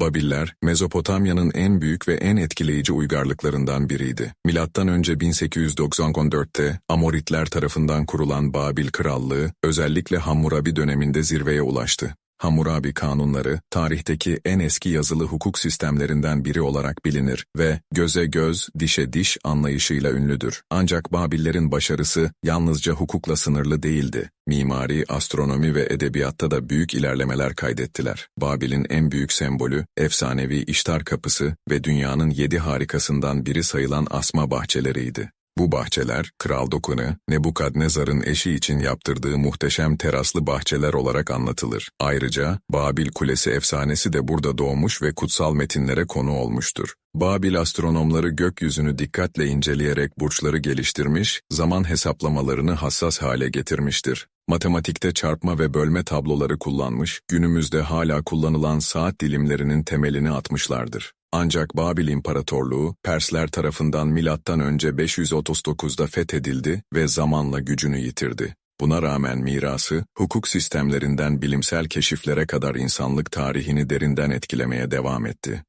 Babiller, Mezopotamya'nın en büyük ve en etkileyici uygarlıklarından biriydi. Milattan önce 1894'te Amoritler tarafından kurulan Babil Krallığı, özellikle Hammurabi döneminde zirveye ulaştı. Hammurabi kanunları, tarihteki en eski yazılı hukuk sistemlerinden biri olarak bilinir ve göze göz, dişe diş anlayışıyla ünlüdür. Ancak Babillerin başarısı yalnızca hukukla sınırlı değildi. Mimari, astronomi ve edebiyatta da büyük ilerlemeler kaydettiler. Babil'in en büyük sembolü, efsanevi İştar Kapısı ve dünyanın yedi harikasından biri sayılan asma bahçeleriydi. Bu bahçeler, Kral Dokunu, Nebukadnezar'ın eşi için yaptırdığı muhteşem teraslı bahçeler olarak anlatılır. Ayrıca, Babil Kulesi efsanesi de burada doğmuş ve kutsal metinlere konu olmuştur. Babil astronomları gökyüzünü dikkatle inceleyerek burçları geliştirmiş, zaman hesaplamalarını hassas hale getirmiştir. Matematikte çarpma ve bölme tabloları kullanmış, günümüzde hala kullanılan saat dilimlerinin temelini atmışlardır. Ancak Babil İmparatorluğu, Persler tarafından milattan önce 539'da fethedildi ve zamanla gücünü yitirdi. Buna rağmen mirası, hukuk sistemlerinden bilimsel keşiflere kadar insanlık tarihini derinden etkilemeye devam etti.